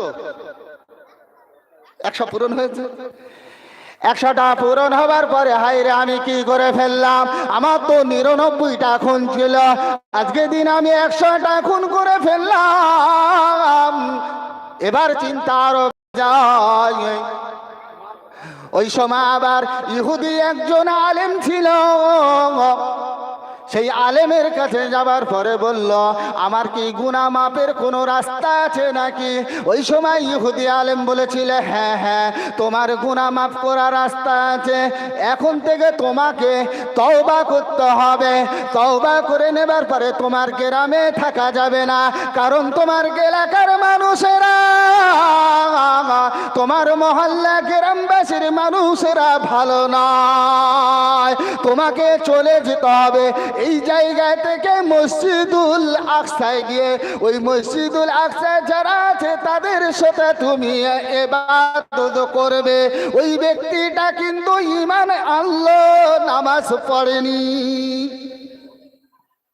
তো? একশো পূরণ হয়েছে? একশোটা পূরণ হবার পরে হাইরে আমি কি করে ফেললাম? আমার তো নিরানব্বইটা খুন ছিল। আজকে দিন আমি একশোটা খুন করে ফেললাম। এবার চিন্তা আরও যায়। ওই সময় আবার ইহুদি একজন আলেম ছিল। সেই আলেমের কাছে যাবার পরে বলল, আমার কি গুনা মাপের কোনো রাস্তা আছে নাকি? ওই সময় ইহুদি আলেম বলেছিল হ্যাঁ হ্যাঁ তোমার গুনা মাফ করার রাস্তা আছে। এখন থেকে তোমাকে তওবা করতে হবে। তওবা করে নেবার পরে তোমার গ্রামে থাকা যাবে না। কারণ তোমার এলাকার মানুষেরা, তোমার মহল্লা গ্রামবাসীর মানুষেরা ভালো নয়। তোমাকে চলে যেতে হবে। এই জায়গা থেকে মসজিদুল আকসায় গিয়ে, ওই মসজিদুল আকসায় যারা আছে তাদের সাথে তুমি এবাদত করবে। ওই ব্যক্তিটা কিন্তু ইমান আল্লাহ নামাজ পড়েনি।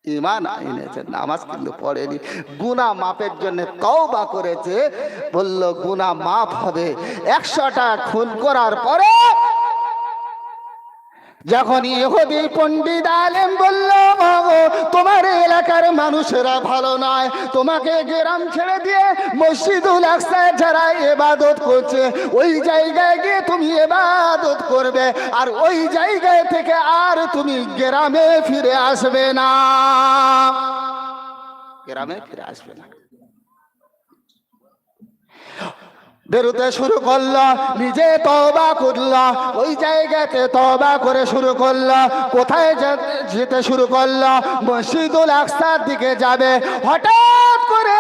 ইমান আইনেছে নামাজ কিন্তু পড়েনি। গুনা মাপের জন্য তওবা করেছে, বলল গুনা মাপ হবে। একশোটা খুন করার পরে যখন ইহুদি পণ্ডিত আলেম বলল তোমার এলাকার মানুষেরা ভালো নয়। তোমাকে গ্রাম ছেড়ে দিয়ে মসজিদুল আকসায় যারা এবাদত করছে, ওই জায়গায় গিয়ে তুমি এবাদত করবে। আর ওই জায়গায় থেকে আর তুমি গ্রামে ফিরে আসবে না। গ্রামে ফিরে আসবে না। বেরোতে শুরু করল, নিজে তবা করল, ওই জায়গাতে তবা করে শুরু করল, কোথায় যেতে শুরু করল, মসজিদুল আকসার দিকে যাবে। হঠাৎ করে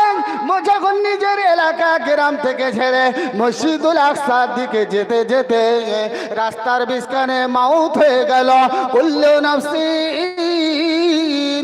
যখন নিজের এলাকা গ্রাম থেকে ছেড়ে মসজিদুল আকসার দিকে যেতে যেতে রাস্তার বিস্কানে মাউথ হয়ে গেল। কুল্লু নাফসি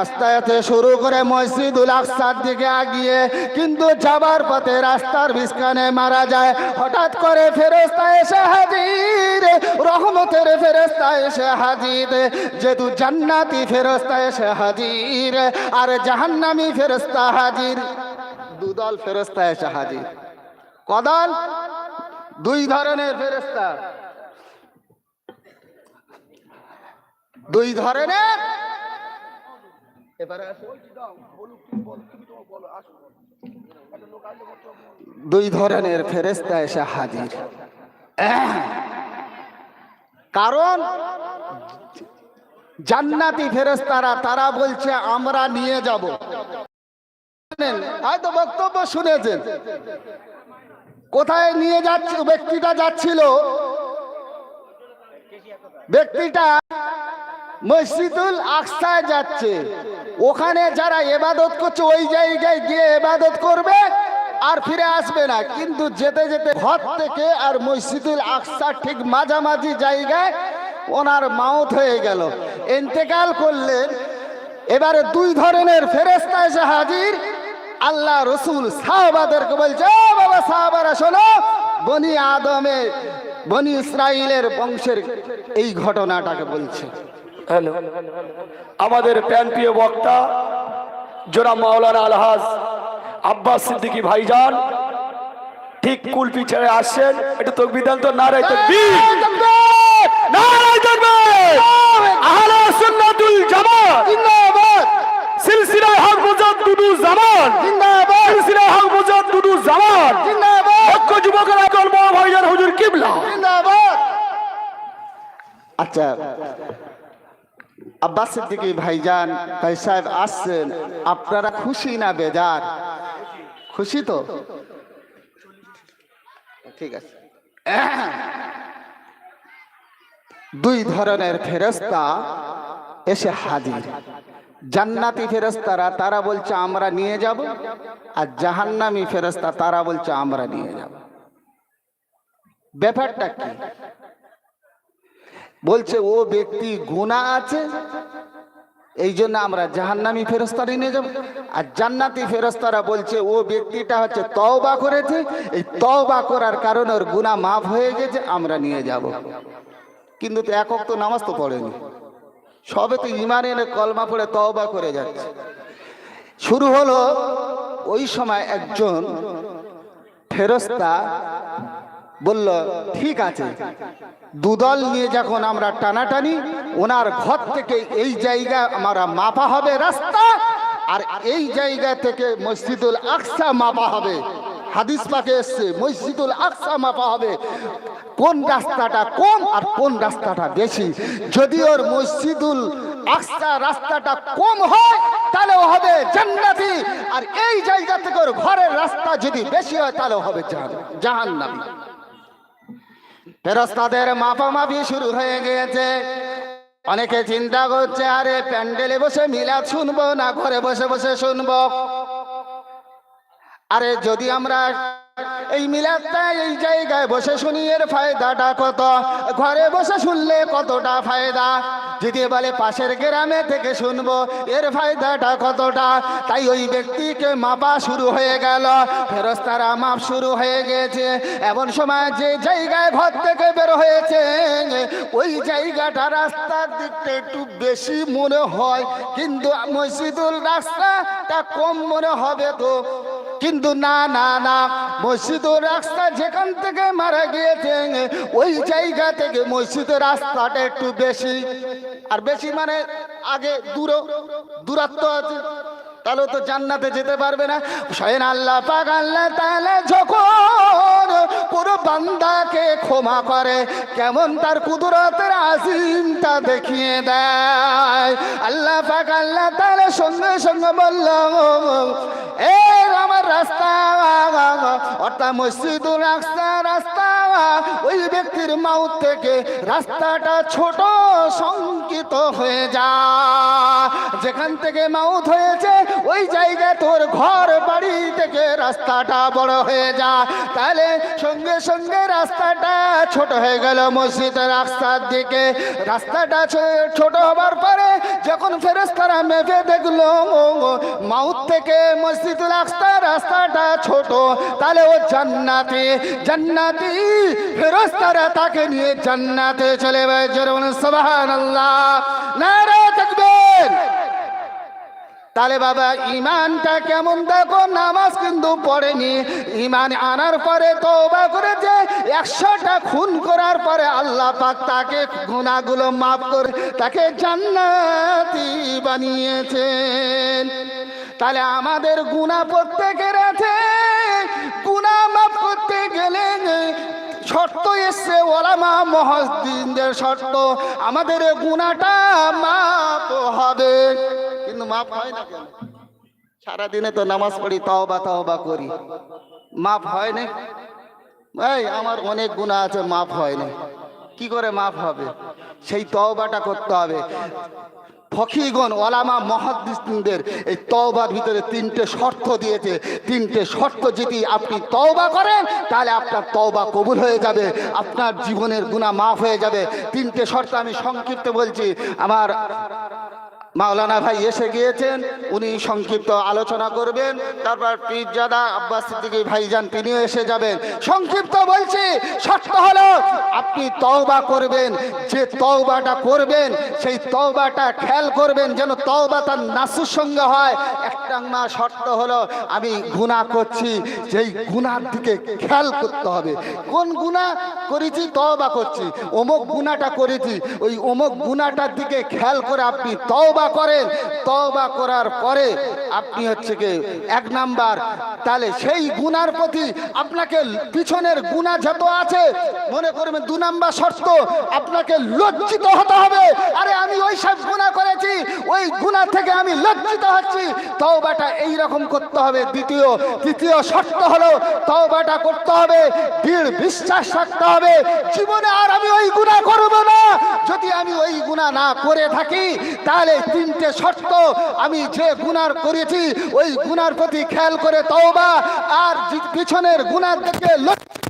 আস্তে আস্তে শুরু করে মসজিদুল আকসার দিকে আগিয়ে, কিন্তু যাবার পথে রাস্তার বিস্কানে মারা যায়। হঠাৎ করে ফেরেস্তা এসে হাজির, রহমতের ফেরেস্তা এসে হাজির। যেহেতু জান্নাতি ফেরেস্তা এসে হাজির, আর জাহান্নামি ফেরেস্তা হাজির। দুদল ফেরেস্তা এসে হাজির। কদল? দুই ধরনের ফেরেস্তা দুই ধরনের এবারে দুই ধরনের ফেরেস্তা এসে হাজির। কারণ জান্নাতি ফেরেস্তারা তারা বলছে আমরা নিয়ে যাব। হয়তো বক্তব্য শুনেছেন। কোথায় নিয়ে যাচ্ছে ব্যক্তিটা যাচ্ছিল? ব্যক্তিটা মসজিদুল আকসায় যাচ্ছে। ওখানে যারা এবাদত করছে, ওই জায়গায় গিয়ে এবাদত করবে আর ফিরে আসবে না। কিন্তু যেতে যেতে ঘর থেকে আর মসজিদুল আকসার ঠিক মাঝামাঝি জায়গায় ওনার মাউথ হয়ে গেল। ইন্তেকাল করলেন। এবারে দুই ধরনের ফেরেস্তা এসে হাজির। আল্লাহ রসুল সাহাবাদেরকে বলছে বাবা সাহাবারা, শোনো, বনি আদমের, বনি ইসরাইলের বংশের এই ঘটনাটাকে বলছে। হ্যালো। আমাদের প্যানপ্রিয় বক্তা জোরা মাওলানা আলহাজ আব্বাস সিদ্দিকী ভাইজান ঠিক কুলপি ছেড়ে আসছেন একটু দেন তো নারায় তকবির। নারায় তকবির। আহলে সুন্নাতুল জামাত। জিন্দাবাদ। সিলসিলা হক মুজাদ্দুদু জামান। জিন্দাবাদ। সিলসিলা হক মুজাদ্দুদু জামান। জিন্দাবাদ। ঐক্য যুবকের একল বড় ভাইজান হুজুর কিবলা। জিন্দাবাদ। আচ্ছা আব্বাস সিদ্দিকী ভাইজান ভাই সাহেব, আসছেন। আপনারা খুশি না বেজার? খুশি তো? ঠিক আছে। দুই ধরনের ফেরেস্তা এসে হাজির। জান্নাতি ফেরেস্তারা তারা বলছে, আমরা নিয়ে যাব। আর জাহান্নামি ফেরস্তা তারা বলছে, আমরা নিয়ে যাব। ব্যাপারটা কি? বলছে, ও ব্যক্তি গুণা আছে এই জন্য আমরা জাহান্নামি ফেরস্তারি নিয়ে যাব। আর জান্নাতি ফেরস্তারা বলছে, ও ব্যক্তিটা হচ্ছে তওবা করেছে, এই তওবা করার কারণে ওর গুণা মাফ হয়ে গেছে, আমরা নিয়ে যাব। কিন্তু তো একক তো নামাজ তো পড়েনি। সবে তো ইমান এনে কলমা পড়ে তওবা করে যাচ্ছে। শুরু হলো ওই সময় একজন ফেরস্তা বলল, ঠিক আছে। দুদল নিয়ে যখন আমরা টানাটানি, ওনার ঘর থেকে এই জায়গা আমরা মাপা হবে রাস্তা, আর এই জায়গা থেকে মসজিদুল আকসা মাপা হবে। হাদিস পাকে এসছে, মসজিদুল আকসা মাপা হবে। কোন রাস্তাটা কম আর কোন রাস্তাটা বেশি? যদি ওর মসজিদুল আকসা রাস্তাটা কম হয়, তাহলে হবে জান্নাতি। আর এই জায়গা থেকে ওর ঘরের রাস্তা যদি বেশি হয়, তাহলে হবে জাহান্নামী। ফেরস্তাদের মাপামাপি শুরু হয়ে গিয়েছে। অনেকে চিন্তা করছে, আরে প্যান্ডেলে বসে মিলাদ শুনব না ঘরে বসে বসে শুনব? আরে যদি আমরা এই মিলাদটা এই জায়গায় বসে শুনি, এর ফায়দাটা কত? ঘরে বসে শুনলে কতটা ফায়দা? যদি বলে পাশের গ্রামে থেকে শুনব, এর ফায়দাটা কতটা? তাই ওই ব্যক্তিকে মাপা শুরু হয়ে গেল, ফেরস্তারা মাপ শুরু হয়ে গেছে। এমন সময় যে জায়গায় ঘর থেকে বের হয়েছে, ওই জায়গাটা রাস্তার দিকটা একটু বেশি মনে হয়, কিন্তু মসজিদুল রাস্তাটা কম মনে হবে তো। কিন্তু না না না। মসজিদের রাস্তা যেখান থেকে মারা গিয়েছে, ওই জায়গা থেকে মসজিদের রাস্তাটা একটু বেশি। আর বেশি মানে আগে দূর, দূরত্ব আছে। তাহলে তো জান্নাতে যেতে পারবে না। স্বয়ং আল্লাহ, পাক আল্লাহ তাহলে যখন পুরো বান্দাকে ক্ষমা করে, কেমন তার কুদরতের আজিমটা দেখিয়ে দেয়। আল্লাহ পাক আল্লাহ তাহলে সঙ্গে সঙ্গে বলল, এ রাস্তা অর্থাৎ মসজিদুল আকসা রাস্তা। ব্যক্তির মাউথ থেকে রাস্তাটা ছোট সংকিত হয়ে যা। যেখান থেকে মাউথ হয়েছে, ওই জায়গায় তোর ঘর বাড়ি থেকে রাস্তাটা বড় হয়ে যা। তাহলে সঙ্গে সঙ্গে রাস্তাটা ছোট হয়ে গেল মসজিদের রাস্তার দিকে। রাস্তাটা ছোট হবার পরে যখন ফেরেস্তারা মেপে দেখল মাউথ থেকে মসজিদ আকসা রাস্তাটা ছোট, তাহলে ও জান্নাতে, জান্নাতি ফেরেস্তারা তাকে নিয়ে জান্নাতে চলে যায়। জোরে বলুন, সুবহানাল্লাহ। নারে তাকবীর। তাহলে বাবা ইমানটা কেমন? দেখো, নামাজ কিন্তু পড়েনি। ইমান আনার পরে তওবা করেছে। একশোটা খুন করার পরে আল্লাহ পাক তাকে গুণাগুলো মাফ করে, তাকে জান্নাতি বানিয়েছেন। তাহলে আমাদের গুণা প্রত্যেকের ওলামা মহদ্দিনদের শর্ত, আমাদের গুণাটা মাপ হবে। কিন্তু মাপ হয় না কেন? সারাদিনে তো নামাজ পড়ি, তওবা তওবা করি। মাপ হয় না? এই, আমার অনেক গুণা আছে মাপ হয় না। কি করে মাপ হবে? সেই তওবাটা করতে হবে। ফকিগণ, ওলামা মহাদিসদের এই তওবার ভিতরে তিনটে শর্ত দিয়েছে। তিনটে শর্ত যদি আপনি তওবা করেন, তাহলে আপনার তওবা কবুল হয়ে যাবে, আপনার জীবনের গুণা মাফ হয়ে যাবে। তিনটে শর্ত আমি সংক্ষিপ্ত বলছি। আমার মাওলানা ভাই এসে গিয়েছেন, উনি সংক্ষিপ্ত আলোচনা করবেন, তারপর পীরজাদা আব্বাস সিদ্দিকী ভাইজান তিনিও এসে যাবেন। সংক্ষিপ্ত বলছি, শর্ত হলো আপনি তওবা করবেন, যে তওবাটা করবেন, সেই তওবাটা খেয়াল করবেন যেন তওবা তার নাসুর সঙ্গে হয়। একটা না শর্ত হলো, আমি গুনাহ করছি, যেই গুনার দিকে খেয়াল করতে হবে। কোন গুনাহ? করেছি, তওবা করছি। অমুক গুনাহটা করেছি, ওই অমুক গুনাহটার দিকে খেয়াল করে আপনি তওবা করেন। তওবা করার পরে আপনি হচ্ছে কি, এক নাম্বার, তাহলে সেই গুনার প্রতি আপনাকে পিছনের গুণা যত আছে, মনে করবেন দু নাম্বার শর্ত, আপনাকে লজ্জিত হতে হবে। আরে আমি ওই সব গুণা করেছি, ওই গুণা থেকে আমি লজ্জিত হচ্ছি। তওবাটা এই রকম করতে হবে। দ্বিতীয়, তৃতীয় শর্ত হলো তওবাটা করতে হবে, দৃঢ় বিশ্বাস রাখতে হবে। জীবনে আর আমি ওই গুণা করব না। যদি আমি ওই গুণা না করে থাকি, তাহলে তিনটে শর্ত আমি যে গুনার করেছি, ওই গুনার প্রতি খেয়াল করে তওবা, আর পিছনের গুনার থেকে লক্ষ্য